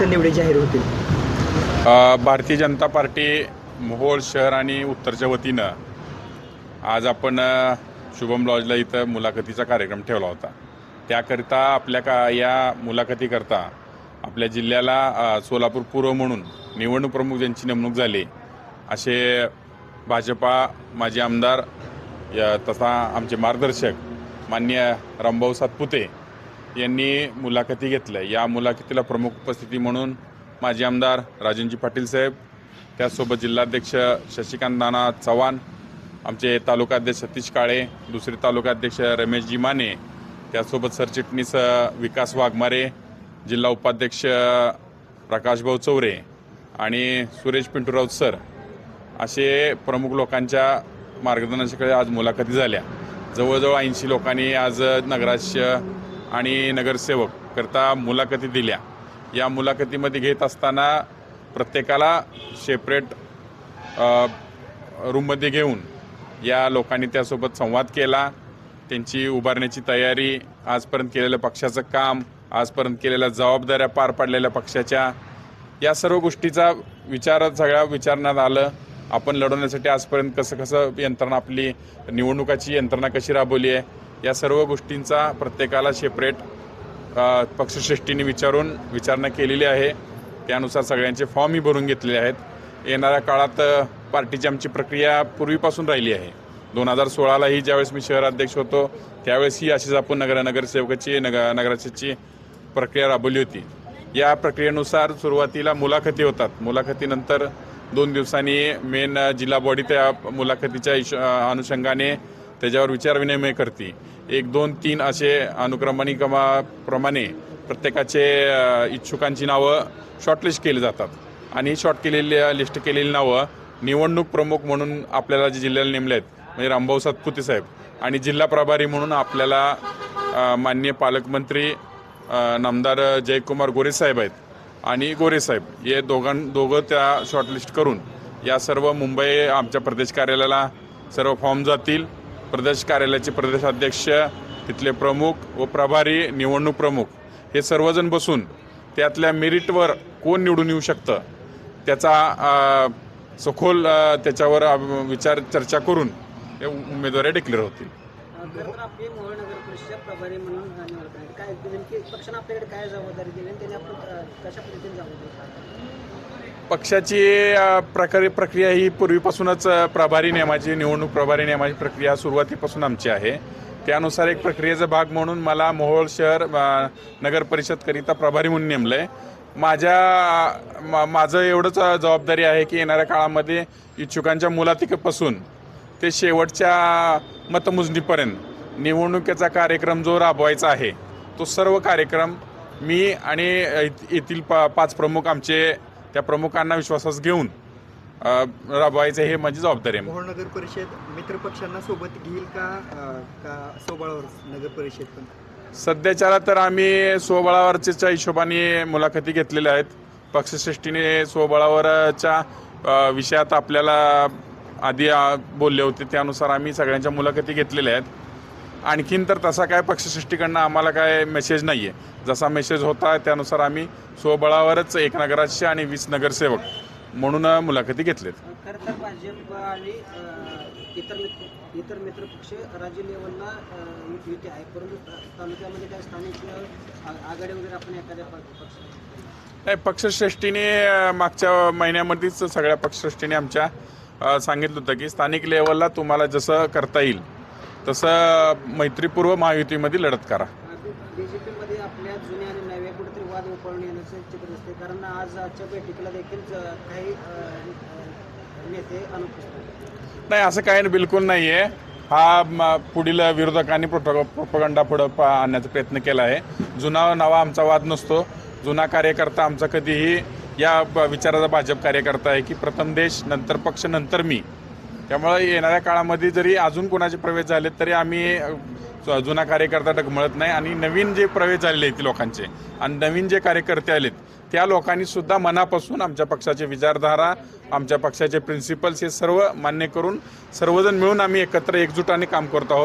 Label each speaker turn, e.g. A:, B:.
A: निवडे जाहीर होतील?
B: भारतीय जनता पार्टी मोहोळ शहर आणि उत्तरच्या वतीनं आज आपण शुभम लॉजला इथं मुलाखतीचा कार्यक्रम ठेवला होता. त्याकरिता आपल्या का या मुलाखतीकरता आपल्या जिल्ह्याला सोलापूर पूर्व म्हणून निवडणूक प्रमुख ज्यांची नेमणूक झाली असे भाजपा माजी आमदार तथा आमचे मार्गदर्शक मान्य रामभाऊ सातपुते यांनी मुलाखती घेतल्या. या मुलाखतीला प्रमुख उपस्थिती म्हणून माजी आमदार राजनजी पाटील साहेब त्याचसोबत जिल्हाध्यक्ष शशिकांत नाना चव्हाण आमचे तालुकाध्यक्ष सतीश काळे दुसरे तालुकाध्यक्ष रमेशजी माने त्यासोबत सरचिटणीस विकास वाघमारे जिल्हा उपाध्यक्ष प्रकाशभाऊ चौरे आणि सुरेश पिंटूराव सर असे प्रमुख लोकांच्या मार्गदर्शनाकडे आज मुलाखती झाल्या. जवळजवळ ऐंशी लोकांनी आज नगराध्यक्ष आणि नगरसेवक करता मुलाखती दिल्या. या मुलाखतीमध्ये घेत असताना प्रत्येकाला सेपरेट रूममध्ये घेऊन या लोकांनी त्यासोबत संवाद केला. त्यांची उभारण्याची तयारी आजपर्यंत केलेलं पक्षाचं काम आजपर्यंत केलेल्या जबाबदाऱ्या पार पाडलेल्या पक्षाच्या या सर्व गोष्टीचा विचार सगळ्या विचारण्यात आलं. आपण लढवण्यासाठी आजपर्यंत कसं कसं यंत्रणा आपली निवडणुकाची यंत्रणा कशी राबवली आहे या सर्व गोष्टींचा प्रत्येकाला सेपरेट पक्षश्रेष्ठीने विचारून विचारणा केलेली आहे. त्यानुसार सगळ्यांचे फॉर्मही भरून घेतलेले आहेत. येणाऱ्या काळात पार्टीची आमची प्रक्रिया पूर्वीपासून राहिली आहे. दोन हजार सोळालाही ज्यावेळेस मी शहराध्यक्ष होतो त्यावेळेस ही अशीच आपण नगर नगरसेवकाची नग नगराची प्रक्रिया राबवली होती. या प्रक्रियेनुसार सुरुवातीला मुलाखती होतात. मुलाखतीनंतर दोन दिवसांनी मेन जिल्हा बॉडी त्या मुलाखतीच्या इश अनुषंगाने त्याच्यावर विचारविनिमय करते. एक दोन तीन असे अनुक्रमणिकमाप्रमाणे प्रत्येकाचे इच्छुकांची नावं शॉर्टलिस्ट केली जातात. आणि शॉर्ट केलेली लिस्ट केलेली नावं निवडणूक प्रमुख म्हणून आपल्याला जे जिल्ह्याला नेमले आहेत म्हणजे रामभाऊ सातपुते साहेब आणि जिल्हा प्रभारी म्हणून आपल्याला मान्य माननीय पालकमंत्री नामदार जयकुमार गोरे साहेब आहेत आणि गोरे साहेब. हे दोघां दोघं त्या शॉर्टलिस्ट करून या सर्व मुंबई आमच्या प्रदेश कार्यालयाला सर्व फॉर्म जातील. प्रदेश कार्यालयाचे प्रदेशाध्यक्ष तिथले प्रमुख व प्रभारी निवडणूक प्रमुख हे सर्वजण बसून त्यातल्या मेरिटवर कोण निवडून येऊ शकतं? त्याचा सखोल त्याच्यावर विचार चर्चा करून ते उमेदवारी डिक्लेअर होतील.
C: खरं तर आपली मोहोळ नगर परिषद प्रभारी म्हणून काय नेमकी पक्षानं आपल्याकडे काय जबाबदारी दिली आणि आपण कशा पद्धतीने जबाबदारी
B: पक्षाची अ, प्रकारे प्रक्रिया ही पूर्वीपासूनच प्रभारी नियमाची निवडणूक प्रभारी नियमाची प्रक्रिया सुरुवातीपासून आमची आहे. त्यानुसार एक प्रक्रियेचा भाग म्हणून मला मोहोळ शहर नगर परिषदकरिता प्रभारी म्हणून नेमलं आहे माझ्या मा- माझं एवढंच जबाबदारी आहे की येणाऱ्या काळामध्ये इच्छुकांच्या मुलातिकपासून ते शेवटच्या मतमोजणीपर्यंत निवडणुकीचा कार्यक्रम जो राबवायचा आहे तो सर्व कार्यक्रम मी आणि येथ- येथील पा पाच प्रमुख आमचे त्या प्रमुखांना विश्वासास घेऊन राबवायचं हे माझी जबाबदारी आहे.
A: मोहोळ नगर परिषद मित्र पक्षांना सोबत घेईल का का सोबळावर नगर परिषद पण?
B: सध्याच्याला तर आम्ही स्वबळावरच्या हिशोबाने मुलाखती घेतलेल्या आहेत. पक्षश्रेष्ठीने स्वबळावरच्या विषयात आपल्याला आधी बोलले होते. त्यानुसार आम्ही सगळ्यांच्या मुलाखती घेतलेल्या आहेत. आणखीन तर तसा काय पक्षश्रेष्ठीकडनं आम्हाला काय मेसेज नाही आहे जसा मेसेज होता त्यानुसार आम्ही स्वबळावरच एक नगराध्यक्ष आणि वीस नगरसेवक म्हणून मुलाखती घेतलेत.
C: खरं तर भाजप आणि अ, इतर मित्र इतर मित्र पक्ष राज्य लेवलला अ, युती आहे. परंतु ता- तालुक्यामध्ये काय स्थानिक अ, आ- आघाडी वगैरे आपण एखाद्या प- पक्ष
B: नाही पक्षश्रेष्ठीने मागच्या महिन्यामध्येच सगळ्या पक्षश्रेष्ठीने आमच्या सांगितलं होतं की स्थानिक लेवलला तुम्हाला जसं करता येईल तसं मैत्रीपूर्व महायुतीमध्ये लढत करा.
C: बीजेपीमध्ये आपल्या जुन्या आणि नव्या कुठेतरी वाद उपळून येण्याचं चित्र दिसते कारण आज आजच्या बैठकीला देखील ज- काही अ, अ, नेते अनुपस्थित आहेत.
B: नाही असं काही बिलकुल नाही आहे हा पुढील विरोधकांनी प्रोपगंडा पुढं आणण्याचा प्रयत्न केला आहे. जुना नवा आमचा वाद नसतो. जुना कार्यकर्ता आमचा कधीही या ब- विचाराचा भाजप कार्यकर्ता आहे की प्रथम देश नंतर पक्ष नंतर मी. त्यामुळे येणाऱ्या काळामध्ये जरी अजून कोणाचे प्रवेश झाले तरी आम्ही जुना कार्यकर्ता डगमळत नाही आणि नवीन जे प्रवेश झालेले आहेत लोकांचे आणि नवीन जे कार्यकर्ते आलेत त्या लोकांनी सुद्धा मनापासून आमच्या पक्षाचे विचारधारा आमच्या पक्षाचे प्रिन्सिपल्स हे सर्व मान्य करून सर्वजण मिळून आम्ही एकत्र एकजुटाने काम करत आहोत.